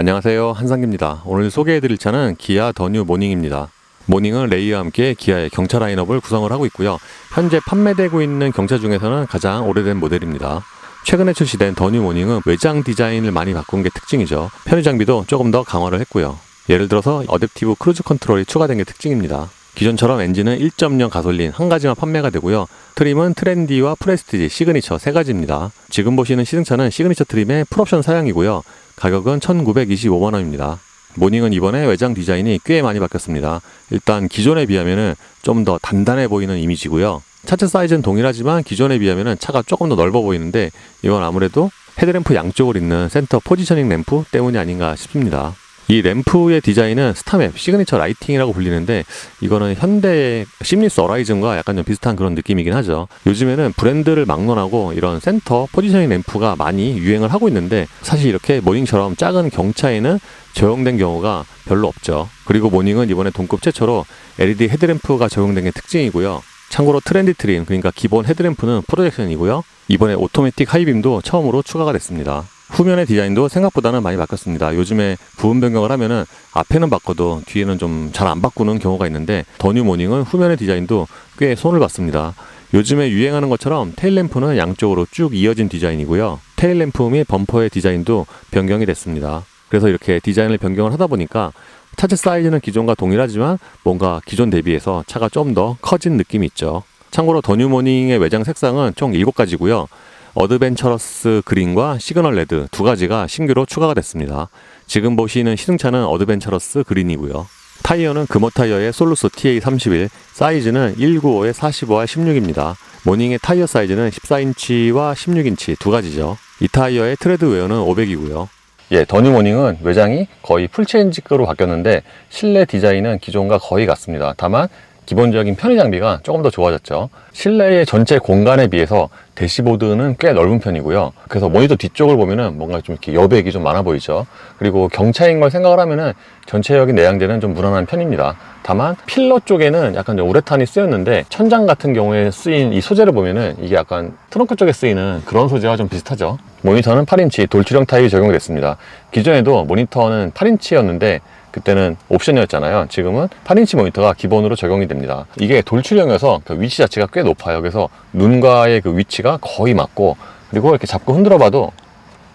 안녕하세요. 한상기입니다. 오늘 소개해드릴 차는 기아 더뉴 모닝입니다. 모닝은 레이와 함께 기아의 경차 라인업을 구성을 하고 있고요. 현재 판매되고 있는 경차 중에서는 가장 오래된 모델입니다. 최근에 출시된 더뉴 모닝은 외장 디자인을 많이 바꾼 게 특징이죠. 편의 장비도 조금 더 강화를 했고요. 예를 들어서 어댑티브 크루즈 컨트롤이 추가된 게 특징입니다. 기존처럼 엔진은 1.0 가솔린 한 가지만 판매가 되고요. 트림은 트렌디와 프레스티지, 시그니처 세 가지입니다. 지금 보시는 시승차는 시그니처 트림의 풀옵션 사양이고요. 가격은 1,925만 원입니다. 모닝은 이번에 외장 디자인이 꽤 많이 바뀌었습니다. 일단 기존에 비하면은 좀더 단단해 보이는 이미지고요. 차체 사이즈는 동일하지만 기존에 비하면은 차가 조금 더 넓어 보이는데 이건 아무래도 헤드램프 양쪽을 있는 센터 포지셔닝 램프 때문이 아닌가 싶습니다. 이 램프의 디자인은 스타맵 시그니처 라이팅이라고 불리는데 이거는 현대의 심리스 어라이즌과 약간 좀 비슷한 그런 느낌이긴 하죠. 요즘에는 브랜드를 막론하고 이런 센터 포지셔닝 램프가 많이 유행을 하고 있는데 사실 이렇게 모닝처럼 작은 경차에는 적용된 경우가 별로 없죠. 그리고 모닝은 이번에 동급 최초로 LED 헤드램프가 적용된 게 특징이고요. 참고로 트렌디 트림 그러니까 기본 헤드램프는 프로젝션이고요. 이번에 오토매틱 하이빔도 처음으로 추가가 됐습니다. 후면의 디자인도 생각보다는 많이 바뀌었습니다. 요즘에 부분 변경을 하면은 앞에는 바꿔도 뒤에는 좀 잘 안 바꾸는 경우가 있는데 더뉴 모닝은 후면의 디자인도 꽤 손을 봤습니다. 요즘에 유행하는 것처럼 테일램프는 양쪽으로 쭉 이어진 디자인이고요. 테일램프 및 범퍼의 디자인도 변경이 됐습니다. 그래서 이렇게 디자인을 변경을 하다 보니까 차체 사이즈는 기존과 동일하지만 뭔가 기존 대비해서 차가 좀 더 커진 느낌이 있죠. 참고로 더뉴 모닝의 외장 색상은 총 7가지고요. 어드벤처러스 그린과 시그널 레드 두 가지가 신규로 추가가 됐습니다. 지금 보시는 시승차는 어드벤처러스 그린이고요. 타이어는 금호 타이어의 솔루스 TA31, 사이즈는 195에 45와 16입니다. 모닝의 타이어 사이즈는 14인치와 16인치 두 가지죠. 이 타이어의 트레드 웨어는 500이고요. 예, 더뉴 모닝은 외장이 거의 풀체인지급으로 바뀌었는데 실내 디자인은 기존과 거의 같습니다. 다만 기본적인 편의 장비가 조금 더 좋아졌죠. 실내의 전체 공간에 비해서 대시보드는 꽤 넓은 편이고요. 그래서 모니터 뒤쪽을 보면은 뭔가 좀 이렇게 여백이 좀 많아 보이죠. 그리고 경차인 걸 생각을 하면은 전체적인 내양재는 좀 무난한 편입니다. 다만 필러 쪽에는 약간 좀 우레탄이 쓰였는데 천장 같은 경우에 쓰인 이 소재를 보면은 이게 약간 트렁크 쪽에 쓰이는 그런 소재와 좀 비슷하죠. 모니터는 8인치 돌출형 타입이 적용됐습니다. 기존에도 모니터는 8인치였는데 그때는 옵션이었잖아요. 지금은 8인치 모니터가 기본으로 적용이 됩니다. 이게 돌출형이어서 그 위치 자체가 꽤 높아요. 그래서 눈과의 그 위치가 거의 맞고 그리고 이렇게 잡고 흔들어 봐도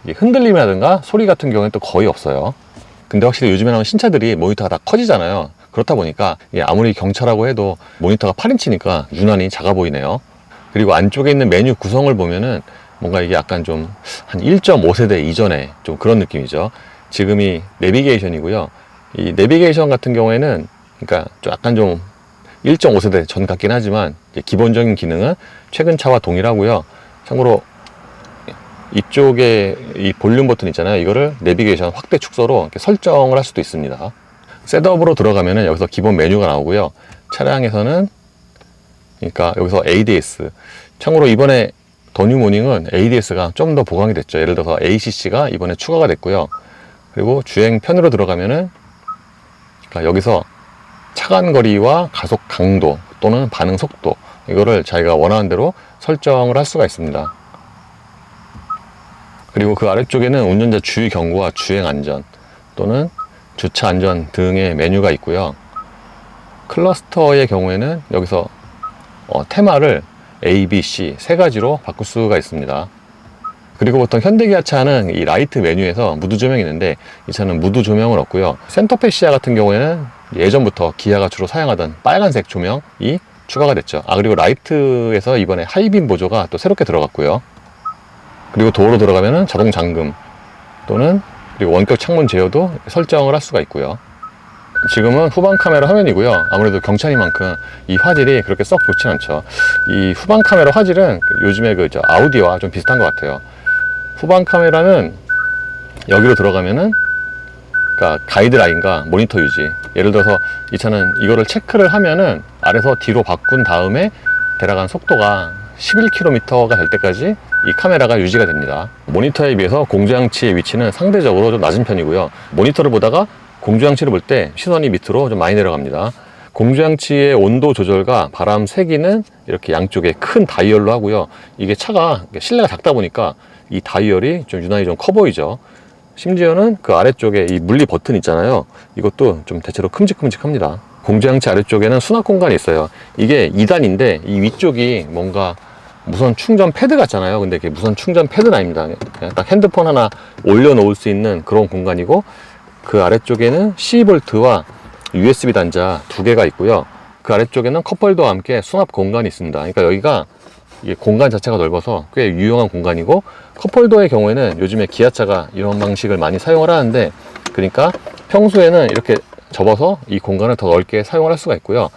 흔들림이라든가 소리 같은 경우는 또 거의 없어요. 근데 확실히 요즘에 나오는 신차들이 모니터가 다 커지잖아요. 그렇다 보니까 아무리 경차라고 해도 모니터가 8인치니까 유난히 작아 보이네요. 그리고 안쪽에 있는 메뉴 구성을 보면은 뭔가 이게 약간 좀 한 1.5세대 이전에 좀 그런 느낌이죠. 지금이 내비게이션이고요. 이 내비게이션 같은 경우에는 그러니까 좀 약간 좀 1.5세대 전 같긴 하지만 기본적인 기능은 최근 차와 동일하고요. 참고로 이쪽에 이 볼륨 버튼 있잖아요. 이거를 내비게이션 확대 축소로 설정을 할 수도 있습니다. 셋업으로 들어가면은 여기서 기본 메뉴가 나오고요. 차량에서는 그러니까 여기서 ADS. 참고로 이번에 더뉴 모닝은 ADS가 좀 더 보강이 됐죠. 예를 들어서 ACC가 이번에 추가가 됐고요. 그리고 주행 편으로 들어가면은 그러니까 여기서 차간 거리와 가속 강도 또는 반응 속도 이거를 자기가 원하는 대로 설정을 할 수가 있습니다. 그리고 그 아래쪽에는 운전자 주의 경고와 주행 안전 또는 주차 안전 등의 메뉴가 있고요. 클러스터의 경우에는 여기서 어, 테마를 A, B, C 세 가지로 바꿀 수가 있습니다. 그리고 보통 현대기아 차는 이 라이트 메뉴에서 무드 조명이 있는데 이 차는 무드 조명은 없고요. 센터페 시아 같은 경우에는 예전부터 기아가 주로 사용하던 빨간색 조명이 추가가 됐죠. 아 그리고 라이트에서 이번에 하이빔 보조가 또 새롭게 들어갔고요. 그리고 도어로 들어가면은 자동 잠금 또는 그리고 원격 창문 제어도 설정을 할 수가 있고요. 지금은 후방 카메라 화면이고요. 아무래도 경차니만큼 이 화질이 그렇게 썩 좋진 않죠. 이 후방 카메라 화질은 요즘에 그 아우디와 좀 비슷한 것 같아요. 후방 카메라는 여기로 들어가면은 그러니까 가이드라인과 모니터 유지. 예를 들어서 이 차는 이거를 체크를 하면은 아래서 뒤로 바꾼 다음에 대략한 속도가 11km가 될 때까지 이 카메라가 유지가 됩니다. 모니터에 비해서 공조장치의 위치는 상대적으로 좀 낮은 편이고요. 모니터를 보다가 공조장치를 볼 때 시선이 밑으로 좀 많이 내려갑니다. 공조장치의 온도 조절과 바람 세기는 이렇게 양쪽에 큰 다이얼로 하고요. 이게 차가 실내가 작다 보니까 이 다이얼이 좀 유난히 좀 커 보이죠 심지어는 그 아래쪽에 이 물리 버튼 있잖아요. 이것도 좀 대체로 큼직큼직합니다. 공조장치 아래쪽에는 수납 공간이 있어요. 이게 2단인데 이 위쪽이 뭔가 무선 충전 패드 같잖아요. 근데 이게 무선 충전 패드는 아닙니다. 그냥 딱 핸드폰 하나 올려놓을 수 있는 그런 공간이고 그 아래쪽에는 12V와 USB 단자 두 개가 있고요. 그 아래쪽에는 컵홀더와 함께 수납 공간이 있습니다. 그러니까 여기가 이게 공간 자체가 넓어서 꽤 유용한 공간이고 컵홀더의 경우에는 요즘에 기아차가 이런 방식을 많이 사용을 하는데 그러니까 평소에는 이렇게 접어서 이 공간을 더 넓게 사용을 할 수가 있고요.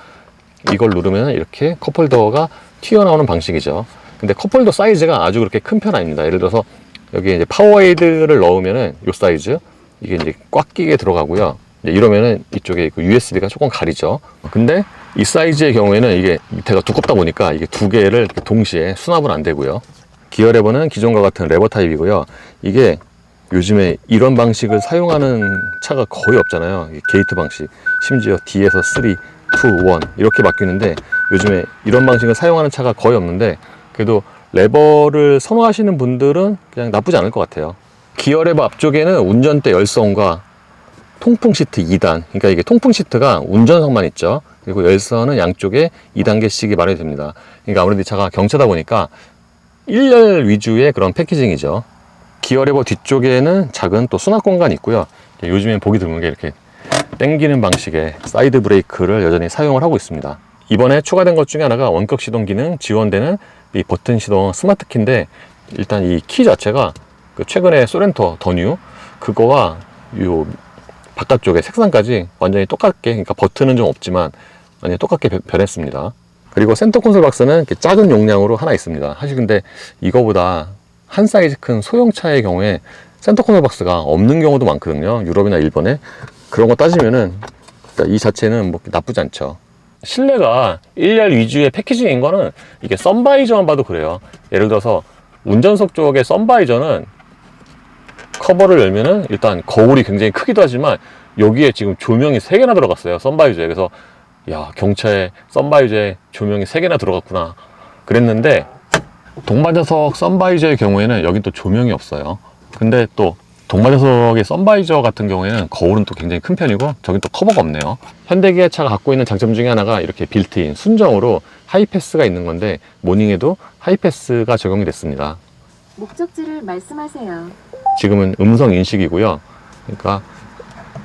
이걸 누르면 이렇게 컵홀더가 튀어나오는 방식이죠. 근데 컵홀더 사이즈가 아주 그렇게 큰 편 아닙니다. 예를 들어서 여기 이제 파워에이드를 넣으면은 요 사이즈 이게 이제 꽉 끼게 들어가고요. 이러면은 이쪽에 그 USB가 조금 가리죠. 근데 이 사이즈의 경우에는 이게 밑에가 두껍다 보니까 이게 두 개를 동시에 수납은 안 되고요. 기어 레버는 기존과 같은 레버 타입이고요. 이게 요즘에 이런 방식을 사용하는 차가 거의 없잖아요. 이 게이트 방식. 심지어 D에서 3, 2, 1 이렇게 바뀌는데 요즘에 이런 방식을 사용하는 차가 거의 없는데 그래도 레버를 선호하시는 분들은 그냥 나쁘지 않을 것 같아요. 기어 레버 앞쪽에는 운전대 열선과 통풍 시트 2단. 그러니까 이게 통풍 시트가 운전석만 있죠. 그리고 열선은 양쪽에 2단계씩이 마련이 됩니다. 그러니까 아무래도 이 차가 경차다 보니까 1열 위주의 그런 패키징이죠. 기어 레버 뒤쪽에는 작은 또 수납 공간이 있고요. 요즘엔 보기 드문 게 이렇게 당기는 방식의 사이드 브레이크를 여전히 사용을 하고 있습니다. 이번에 추가된 것 중에 하나가 원격 시동 기능 지원되는 이 버튼 시동 스마트 키인데 일단 이 키 자체가 그 최근에 소렌토 더뉴 그거와 요 바깥쪽에 색상까지 완전히 똑같게 그러니까 버튼은 좀 없지만 완전히 똑같게 변- 변했습니다. 그리고 센터 콘솔 박스는 이렇게 작은 용량으로 하나 있습니다. 사실 근데 이거보다 한 사이즈 큰 소형차의 경우에 센터 콘솔 박스가 없는 경우도 많거든요. 유럽이나 일본에 그런 거 따지면은 이 자체는 뭐 나쁘지 않죠. 실내가 1열 위주의 패키징인 거는 이게 썬바이저만 봐도 그래요. 예를 들어서 운전석 쪽의 썬바이저는 커버를 열면은 일단 거울이 굉장히 크기도 하지만 여기에 지금 조명이 3개나 들어갔어요. 썬바이저에. 그래서 야, 경차에 썬바이저에 조명이 3개나 들어갔구나. 그랬는데 동반자석 썬바이저의 경우에는 여긴 또 조명이 없어요. 근데 또 동반자석의 썬바이저 같은 경우에는 거울은 또 굉장히 큰 편이고 저긴 또 커버가 없네요. 현대기아차가 갖고 있는 장점 중에 하나가 이렇게 빌트인 순정으로 하이패스가 있는 건데 모닝에도 하이패스가 적용이 됐습니다. 목적지를 말씀하세요. 지금은 음성 인식이고요. 그러니까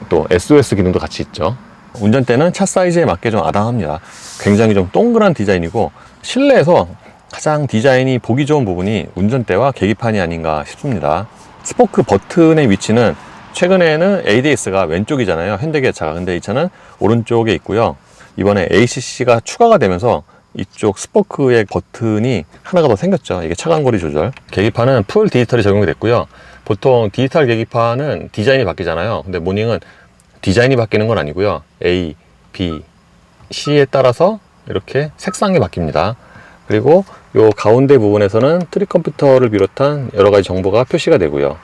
또 SOS 기능도 같이 있죠. 운전대는 차 사이즈에 맞게 좀 아담합니다. 굉장히 좀 동그란 디자인이고 실내에서 가장 디자인이 보기 좋은 부분이 운전대와 계기판이 아닌가 싶습니다. 스포크 버튼의 위치는 최근에는 ADS가 왼쪽이잖아요. 현대기아차가. 근데 이 차는 오른쪽에 있고요. 이번에 ACC가 추가가 되면서 이쪽 스포크의 버튼이 하나가 더 생겼죠. 이게 차간거리 조절. 계기판은 풀 디지털이 적용이 됐고요. 보통 디지털 계기판은 디자인이 바뀌잖아요. 근데 모닝은 디자인이 바뀌는 건 아니고요. A, B, C에 따라서 이렇게 색상이 바뀝니다. 그리고 요 가운데 부분에서는 트리 컴퓨터를 비롯한 여러 가지 정보가 표시가 되고요.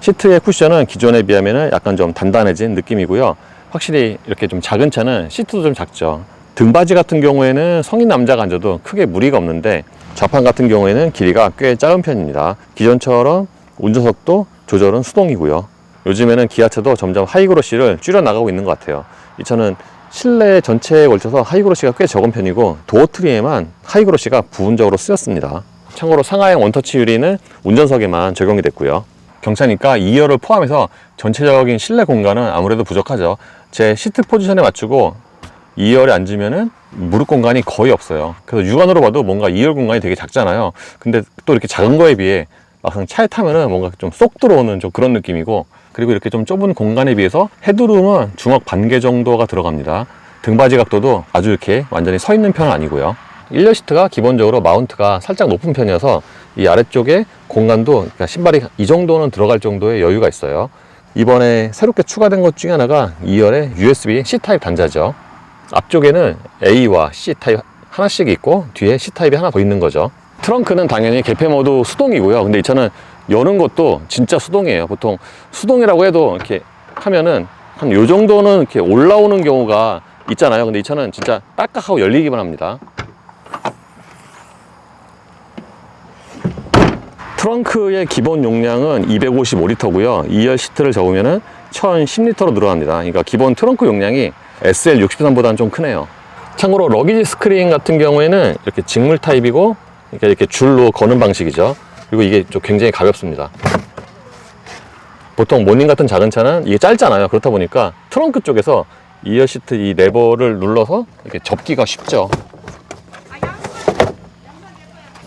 시트의 쿠션은 기존에 비하면 약간 좀 단단해진 느낌이고요. 확실히 이렇게 좀 작은 차는 시트도 좀 작죠. 등받이 같은 경우에는 성인 남자가 앉아도 크게 무리가 없는데 좌판 같은 경우에는 길이가 꽤 작은 편입니다. 기존처럼 운전석도 조절은 수동이고요. 요즘에는 기아차도 점점 하이그로시를 줄여 나가고 있는 것 같아요. 이 차는 실내 전체에 걸쳐서 하이그로시가 꽤 적은 편이고 도어 트리에만 하이그로시가 부분적으로 쓰였습니다. 참고로 상하형 원터치 유리는 운전석에만 적용이 됐고요. 경차니까 2열을 포함해서 전체적인 실내 공간은 아무래도 부족하죠. 제 시트 포지션에 맞추고 2열에 앉으면은 무릎 공간이 거의 없어요. 그래서 육안으로 봐도 뭔가 2열 공간이 되게 작잖아요. 근데 또 이렇게 작은 거에 비해 막상 차에 타면은 뭔가 좀 쏙 들어오는 좀 그런 느낌이고 그리고 이렇게 좀 좁은 공간에 비해서 헤드룸은 중억 반 개 정도가 들어갑니다. 등받이 각도도 아주 이렇게 완전히 서 있는 편은 아니고요. 1열 시트가 기본적으로 마운트가 살짝 높은 편이어서 이 아래쪽에 공간도 그러니까 신발이 이 정도는 들어갈 정도의 여유가 있어요. 이번에 새롭게 추가된 것 중에 하나가 2열에 USB C 타입 단자죠. 앞쪽에는 A와 C 타입 하나씩 있고 뒤에 C 타입이 하나 더 있는 거죠. 트렁크는 당연히 개폐 모드 수동이고요. 근데 이 차는 여는 것도 진짜 수동이에요. 보통 수동이라고 해도 이렇게 하면은 한 요 정도는 이렇게 올라오는 경우가 있잖아요. 근데 이 차는 진짜 딱딱하고 열리기만 합니다. 트렁크의 기본 용량은 255리터고요. 2열 시트를 접으면 1010리터로 늘어납니다. 그러니까 기본 트렁크 용량이 SL63보다는 좀 크네요. 참고로 러기지 스크린 같은 경우에는 이렇게 직물 타입이고 그러니까 이렇게 줄로 거는 방식이죠. 그리고 이게 좀 굉장히 가볍습니다. 보통 모닝 같은 작은 차는 이게 짧잖아요. 그렇다 보니까 트렁크 쪽에서 2열 시트 이 레버를 눌러서 이렇게 접기가 쉽죠.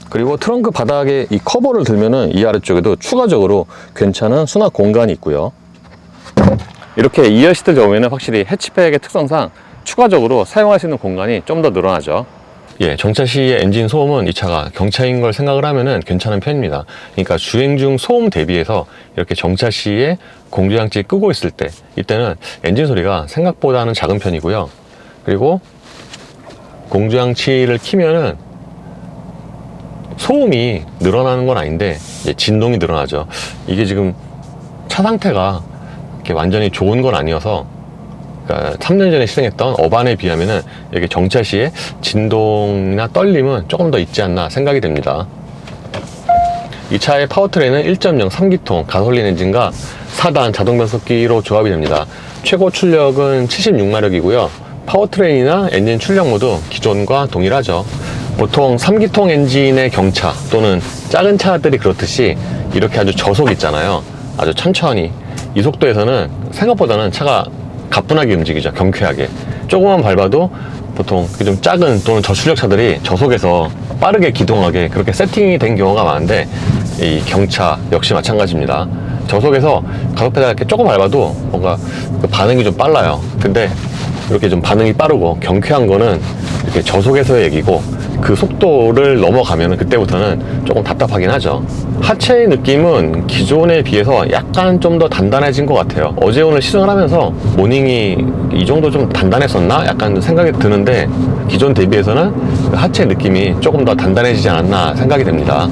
그리고 트렁크 바닥에 이 커버를 들면은 이 아래쪽에도 추가적으로 괜찮은 수납 공간이 있고요. 이렇게 2열 시트를 접으면 확실히 해치백의 특성상 추가적으로 사용할 수 있는 공간이 좀 더 늘어나죠. 예, 정차 시의 엔진 소음은 이 차가 경차인 걸 생각을 하면은 괜찮은 편입니다. 그러니까 주행 중 소음 대비해서 이렇게 정차 시에 공조장치 끄고 있을 때 이때는 엔진 소리가 생각보다는 작은 편이고요. 그리고 공조장치를 키면은 소음이 늘어나는 건 아닌데 진동이 늘어나죠. 이게 지금 차 상태가 이렇게 완전히 좋은 건 아니어서 그러니까 3년 전에 시승했던 어반에 비하면은 여기 정차 시에 진동이나 떨림은 조금 더 있지 않나 생각이 됩니다. 이 차의 파워트레인은 1.0 3기통 가솔린 엔진과 4단 자동 변속기로 조합이 됩니다. 최고 출력은 76마력이고요. 파워트레인이나 엔진 출력 모두 기존과 동일하죠. 보통 3기통 엔진의 경차 또는 작은 차들이 그렇듯이 이렇게 아주 저속 있잖아요. 아주 천천히. 이 속도에서는 생각보다는 차가 가뿐하게 움직이죠. 경쾌하게. 조금만 밟아도 보통 그좀 작은 또는 저출력 차들이 저속에서 빠르게 기동하게 그렇게 세팅이 된 경우가 많은데 이 경차 역시 마찬가지입니다. 저속에서 가속 페달 이렇게 조금 밟아도 뭔가 그 반응이 좀 빨라요. 근데 이렇게 좀 반응이 빠르고 경쾌한 거는 이렇게 저속에서의 얘기고 그 속도를 넘어가면 그때부터는 조금 답답하긴 하죠. 하체의 느낌은 기존에 비해서 약간 좀 더 단단해진 것 같아요. 어제 오늘 시승을 하면서 모닝이 이 정도 좀 단단했었나? 약간 생각이 드는데 기존 대비해서는 그 하체 느낌이 조금 더 단단해지지 않았나 생각이 됩니다.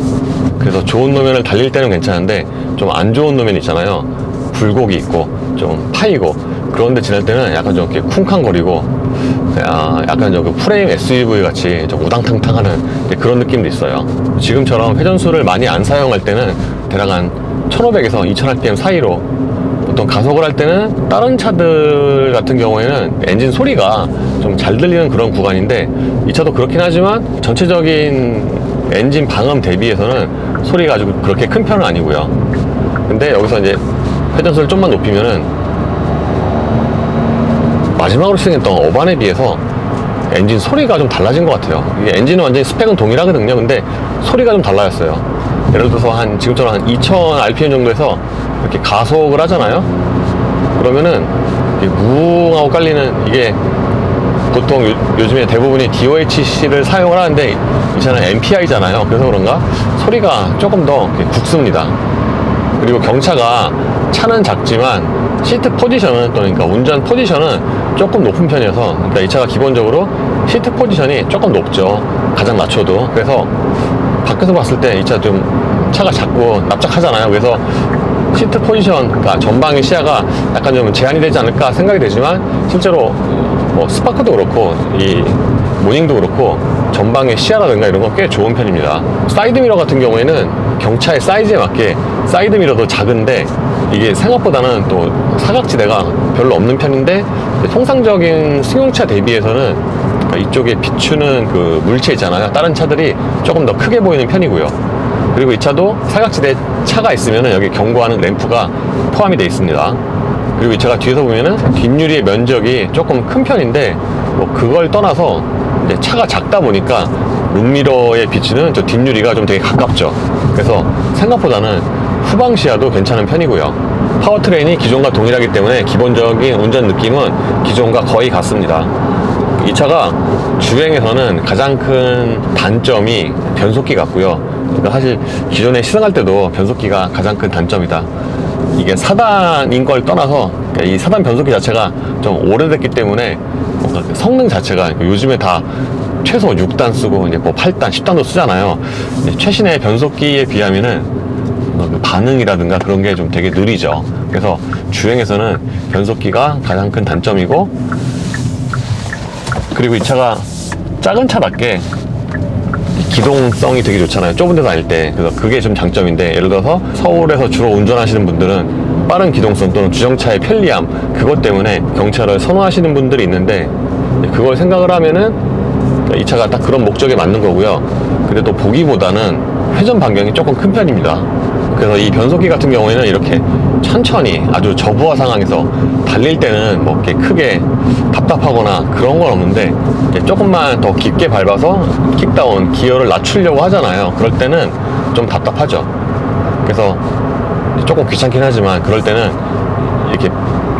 그래서 좋은 노면을 달릴 때는 괜찮은데 좀 안 좋은 노면 있잖아요. 굴곡이 있고 좀 파이고 그런데 지날 때는 약간 좀 이렇게 쿵쾅거리고 아, 약간 저그 프레임 SUV 같이 좀 우당탕탕하는 그런 느낌도 있어요. 지금처럼 회전수를 많이 안 사용할 때는 대략 한 1500에서 2000rpm 사이로 보통 가속을 할 때는 다른 차들 같은 경우에는 엔진 소리가 좀 잘 들리는 그런 구간인데 이 차도 그렇긴 하지만 전체적인 엔진 방음 대비해서는 소리가 아주 그렇게 큰 편은 아니고요. 근데 여기서 이제 회전수를 좀만 높이면은 마지막으로 시승했던 어반에 비해서 엔진 소리가 좀 달라진 것 같아요. 이게 엔진은 완전히 스펙은 동일하거든요. 근데 소리가 좀 달라졌어요. 예를 들어서 한 지금처럼 한 2000 rpm 정도에서 이렇게 가속을 하잖아요. 그러면은 무하고 깔리는 이게 보통 요, 즘에 대부분이 DOHC를 사용을 하는데 이 차는 MPI잖아요. 그래서 그런가 소리가 조금 더 굵습니다. 그리고 경차가 차는 작지만 시트 포지션은 또 그러니까 운전 포지션은 조금 높은 편이어서 그러니까 이 차가 기본적으로 시트 포지션이 조금 높죠. 가장 낮춰도 그래서 밖에서 봤을 때 이 차 좀 차가 작고 납작하잖아요. 그래서 시트 포지션, 그러니까 전방의 시야가 약간 좀 제한이 되지 않을까 생각이 되지만 실제로 뭐 스파크도 그렇고 이 모닝도 그렇고 전방의 시야라든가 이런 거꽤 좋은 편입니다. 사이드 미러 같은 경우에는 경차의 사이즈에 맞게 사이드 미러도 작은데 이게 생각보다는 또 사각지대가 별로 없는 편인데 통상적인 승용차 대비해서는 이쪽에 비추는 그 물체 있잖아요. 다른 차들이 조금 더 크게 보이는 편이고요. 그리고 이 차도 사각지대 차가 있으면 여기 경고하는 램프가 포함이 되어 있습니다. 그리고 이 차가 뒤에서 보면은 뒷유리의 면적이 조금 큰 편인데 뭐 그걸 떠나서 차가 작다 보니까 룸미러에 비치는 저 뒷유리가 좀 되게 가깝죠. 그래서 생각보다는 후방 시야도 괜찮은 편이고요. 파워트레인이 기존과 동일하기 때문에 기본적인 운전 느낌은 기존과 거의 같습니다. 이 차가 주행에서는 가장 큰 단점이 변속기 같고요. 그러니까 사실 기존에 시승할 때도 변속기가 가장 큰 단점이다. 이게 4단인 걸 떠나서 그러니까 이 4단 변속기 자체가 좀 오래됐기 때문에 그 성능 자체가 요즘에 다 최소 6단 쓰고 이제 뭐 8단, 10단도 쓰잖아요. 최신의 변속기에 비하면은 뭔가 그 반응이라든가 그런 게 좀 되게 느리죠. 그래서 주행에서는 변속기가 가장 큰 단점이고 그리고 이 차가 작은 차답게 기동성이 되게 좋잖아요. 좁은 데 다닐 때. 그래서 그게 좀 장점인데 예를 들어서 서울에서 주로 운전하시는 분들은 빠른 기동성 또는 주정차의 편리함 그것 때문에 경차를 선호하시는 분들이 있는데 그걸 생각을 하면은 이 차가 딱 그런 목적에 맞는 거고요. 또 보기보다는 회전 반경이 조금 큰 편입니다. 그래서 이 변속기 같은 경우에는 이렇게 천천히 아주 저부하 상황에서 달릴 때는 뭐 이렇게 크게 답답하거나 그런 건 없는데 조금만 더 깊게 밟아서 킥다운 기어를 낮추려고 하잖아요. 그럴 때는 좀 답답하죠. 그래서 조금 귀찮긴 하지만 그럴 때는 이렇게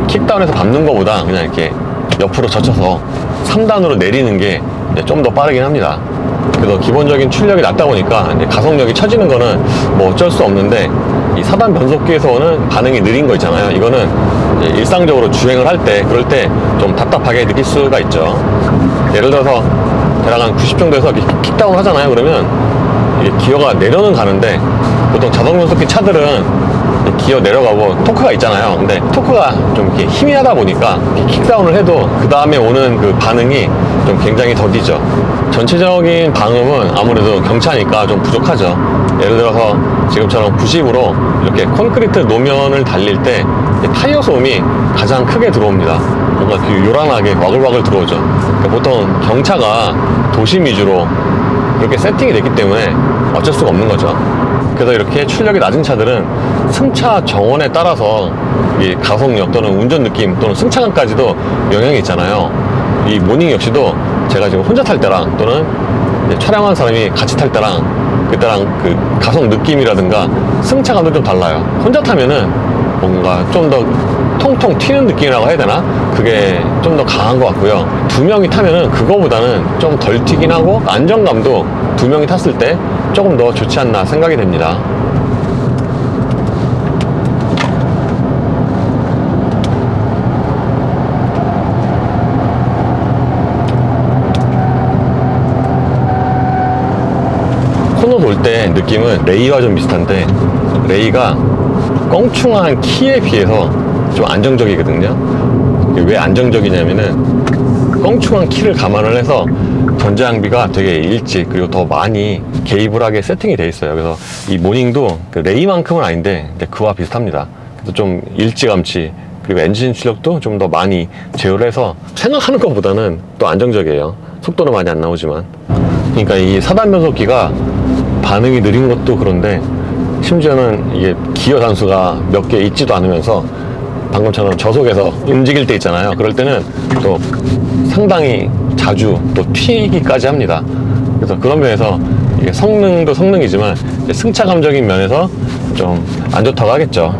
킥다운해서 밟는 것보다 그냥 이렇게 옆으로 젖혀서 3단으로 내리는 게 좀 더 빠르긴 합니다. 그래서 기본적인 출력이 낮다 보니까 가속력이 처지는 거는 뭐 어쩔 수 없는데 이 4단 변속기에서 오는 반응이 느린 거 있잖아요. 이거는 일상적으로 주행을 할 때 그럴 때 좀 답답하게 느낄 수가 있죠. 예를 들어서 대략 한 90 정도에서 킥다운 하잖아요. 그러면 기어가 내려는 가는데 보통 자동 변속기 차들은 기어 내려가고 토크가 있잖아요. 근데 토크가 좀 이렇게 힘이 하다 보니까 킥다운을 해도 그 다음에 오는 그 반응이 좀 굉장히 더디죠. 전체적인 방음은 아무래도 경차니까 좀 부족하죠. 예를 들어서 지금처럼 90으로 이렇게 콘크리트 노면을 달릴 때 타이어 소음이 가장 크게 들어옵니다. 뭔가 그 요란하게 와글와글 들어오죠. 그러니까 보통 경차가 도심 위주로 그렇게 세팅이 됐기 때문에 어쩔 수가 없는 거죠. 그래서 이렇게 출력이 낮은 차들은 승차 정원에 따라서 이 가속력 또는 운전 느낌 또는 승차감까지도 영향이 있잖아요. 이 모닝 역시도 제가 지금 혼자 탈 때랑 또는 촬영한 사람이 같이 탈 때랑 그때랑 그 가속 느낌이라든가 승차감도 좀 달라요. 혼자 타면은 뭔가 좀 더 통통 튀는 느낌이라고 해야 되나? 그게 좀 더 강한 것 같고요. 두 명이 타면은 그거보다는 좀 덜 튀긴 하고 안정감도 두 명이 탔을 때 조금 더 좋지 않나 생각이 됩니다. 때 느낌은 레이와 좀 비슷한데 레이가 껑충한 키에 비해서 좀 안정적이거든요. 왜 안정적이냐면은 껑충한 키를 감안을 해서 전자장비가 되게 일찍 그리고 더 많이 개입을 하게 세팅이 돼 있어요. 그래서 이 모닝도 그 레이만큼은 아닌데 그와 비슷합니다. 그래서 좀 일찌감치 그리고 엔진 출력도 좀 더 많이 제어를 해서 생각하는 것보다는 또 안정적이에요. 속도는 많이 안 나오지만. 그러니까 이 사단 변속기가 반응이 느린 것도 그런데 심지어는 이게 기어 단수가 몇 개 있지도 않으면서 방금처럼 저속에서 움직일 때 있잖아요. 그럴 때는 또 상당히 자주 또 튀기까지 합니다. 그래서 그런 면에서 성능도 성능이지만 승차감적인 면에서 좀 안 좋다고 하겠죠.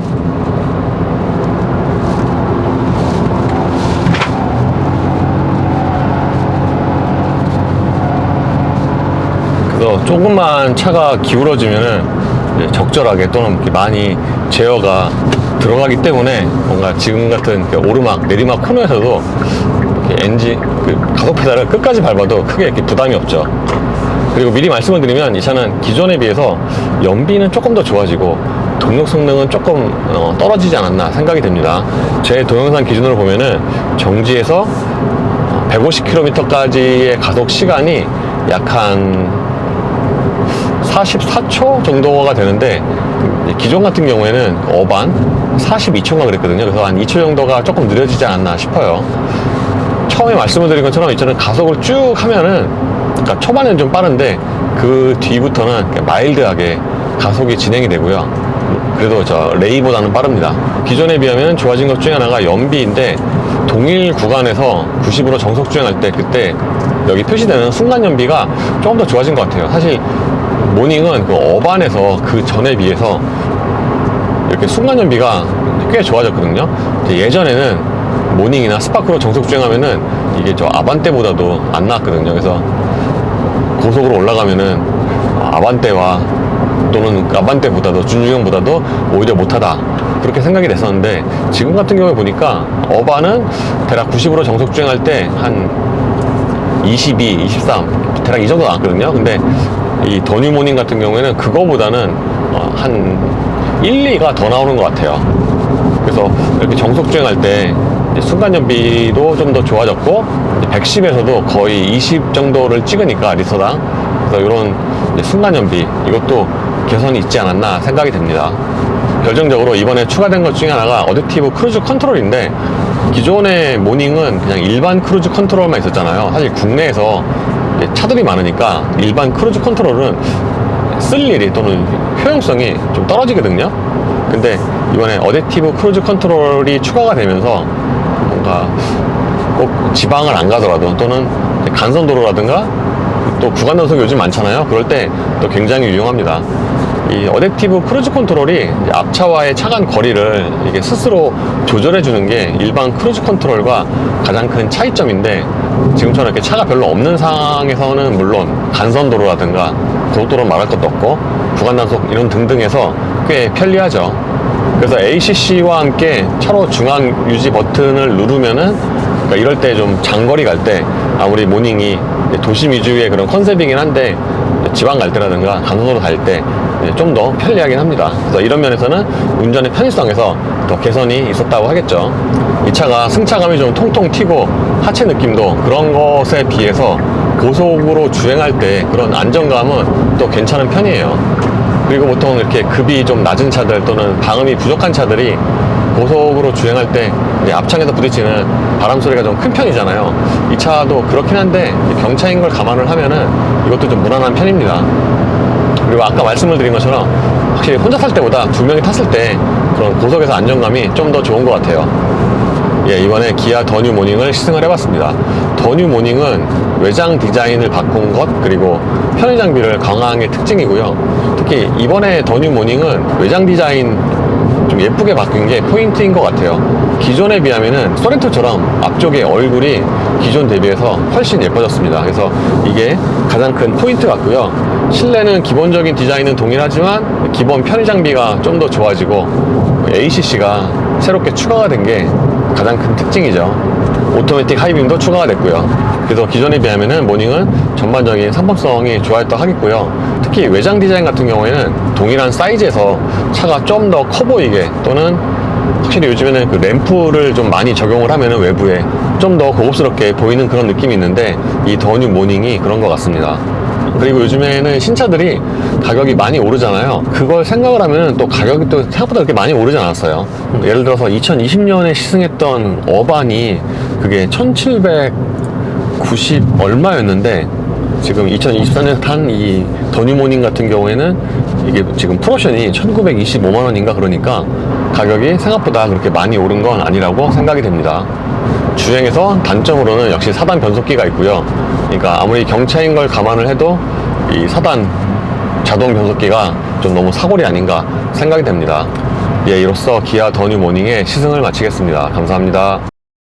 그래서 조금만 차가 기울어지면은 적절하게 또는 많이 제어가 들어가기 때문에 뭔가 지금 같은 그 오르막 내리막 코너에서도 엔진 그 가속 페달을 끝까지 밟아도 크게 이렇게 부담이 없죠. 그리고 미리 말씀을 드리면 이 차는 기존에 비해서 연비는 조금 더 좋아지고 동력 성능은 조금 어, 떨어지지 않았나 생각이 됩니다. 제 동영상 기준으로 보면은 정지에서 150km까지의 가속 시간이 약 한 44초 정도가 되는데 기존 같은 경우에는 어반 42초가 그랬거든요. 그래서 한 2초 정도가 조금 느려지지 않았나 싶어요. 처음에 말씀을 드린 것처럼 이차는 가속을 쭉 하면은 그러니까 초반에는 좀 빠른데 그 뒤부터는 마일드하게 가속이 진행이 되고요. 그래도 저 레이보다는 빠릅니다. 기존에 비하면 좋아진 것 중에 하나가 연비인데 동일 구간에서 90으로 정속 주행할 때 그때 여기 표시되는 순간 연비가 조금 더 좋아진 것 같아요. 사실 모닝은 그 어반에서 그 전에 비해서 이렇게 순간 연비가 꽤 좋아졌거든요. 예전에는 모닝이나 스파크로 정속 주행하면은 이게 저 아반떼보다도 안 나왔거든요. 그래서 고속으로 올라가면은 아반떼와 또는 아반떼보다도 준중형보다도 오히려 못하다 그렇게 생각이 됐었는데 지금 같은 경우에 보니까 어반은 대략 90으로 정속 주행할 때 한 22, 23 대략 이 정도 나왔거든요. 근데 이 더뉴 모닝 같은 경우에는 그거보다는 어, 한 1, 2가 더 나오는 것 같아요. 그래서 이렇게 정속 주행할 때 이제 순간 연비도 좀 더 좋아졌고 110에서도 거의 20 정도를 찍으니까 리터당 그래서 이런 이제 순간 연비 이것도 개선이 있지 않았나 생각이 됩니다. 결정적으로 이번에 추가된 것 중에 하나가 어댑티브 크루즈 컨트롤인데 기존의 모닝은 그냥 일반 크루즈 컨트롤만 있었잖아요. 사실 국내에서 차들이 많으니까 일반 크루즈 컨트롤은 쓸 일이 또는 효용성이 좀 떨어지거든요. 근데 이번에 어댑티브 크루즈 컨트롤이 추가가 되면서 뭔가 꼭 지방을 안 가더라도 또는 간선도로라든가 또 구간 단속이 요즘 많잖아요. 그럴 때 또 굉장히 유용합니다. 이 어댑티브 크루즈 컨트롤이 앞차와의 차간 거리를 이게 스스로 조절해 주는 게 일반 크루즈 컨트롤과 가장 큰 차이점인데 지금처럼 이렇게 차가 별로 없는 상황에서는 물론 간선도로라든가 고속도로 말할 것도 없고 구간 단속 이런 등등해서 꽤 편리하죠. 그래서 ACC와 함께 차로 중앙 유지 버튼을 누르면은 그러니까 이럴 때 좀 장거리 갈 때 아무리 모닝이 도심 위주의 그런 컨셉이긴 한데 지방 갈 때라든가 간선도로 갈 때 좀 더 편리하긴 합니다. 그래서 이런 면에서는 운전의 편의성에서 더 개선이 있었다고 하겠죠. 이 차가 승차감이 좀 통통 튀고 하체 느낌도 그런 것에 비해서 고속으로 주행할 때 그런 안정감은 또 괜찮은 편이에요. 그리고 보통 이렇게 급이 좀 낮은 차들 또는 방음이 부족한 차들이 고속으로 주행할 때 앞창에서 부딪히는 바람 소리가 좀 큰 편이잖아요. 이 차도 그렇긴 한데 경차인 걸 감안을 하면은 이것도 좀 무난한 편입니다. 그리고 아까 말씀을 드린 것처럼 확실히 혼자 탈 때보다 두 명이 탔을 때 그런 고속에서 안정감이 좀 더 좋은 것 같아요. 예, 이번에 기아 더뉴 모닝을 시승을 해봤습니다. 더뉴 모닝은 외장 디자인을 바꾼 것 그리고 편의 장비를 강화한 게 특징이고요. 특히 이번에 더뉴 모닝은 외장 디자인 좀 예쁘게 바뀐 게 포인트인 것 같아요. 기존에 비하면은 소렌토처럼 앞쪽에 얼굴이 기존 대비해서 훨씬 예뻐졌습니다. 그래서 이게 가장 큰 포인트 같고요. 실내는 기본적인 디자인은 동일하지만 기본 편의 장비가 좀 더 좋아지고 ACC가 새롭게 추가가 된 게 가장 큰 특징이죠. 오토매틱 하이빔도 추가가 됐고요. 그래서 기존에 비하면은 모닝은 전반적인 상품성이 좋아졌다고 하겠고요. 특히 외장 디자인 같은 경우에는 동일한 사이즈에서 차가 좀 더 커 보이게 또는 확실히 요즘에는 그 램프를 좀 많이 적용을 하면은 외부에 좀 더 고급스럽게 보이는 그런 느낌이 있는데 이 더뉴 모닝이 그런 것 같습니다. 그리고 요즘에는 신차들이 가격이 많이 오르잖아요. 그걸 생각을 하면 또 가격이 또 생각보다 그렇게 많이 오르지 않았어요. 예를 들어서 2020년에 시승했던 어반이 그게 1790 얼마였는데 지금 2024년 탄이 더뉴모닝 같은 경우에는 이게 지금 프로션이 1925만 원인가 그러니까 가격이 생각보다 그렇게 많이 오른 건 아니라고 생각이 됩니다. 주행에서 단점으로는 역시 사단 변속기가 있고요. 그러니까 아무리 경차인 걸 감안을 해도 이 사단 자동 변속기가 좀 너무 사골이 아닌가 생각이 됩니다. 예, 이로써 기아 더뉴 모닝의 시승을 마치겠습니다. 감사합니다.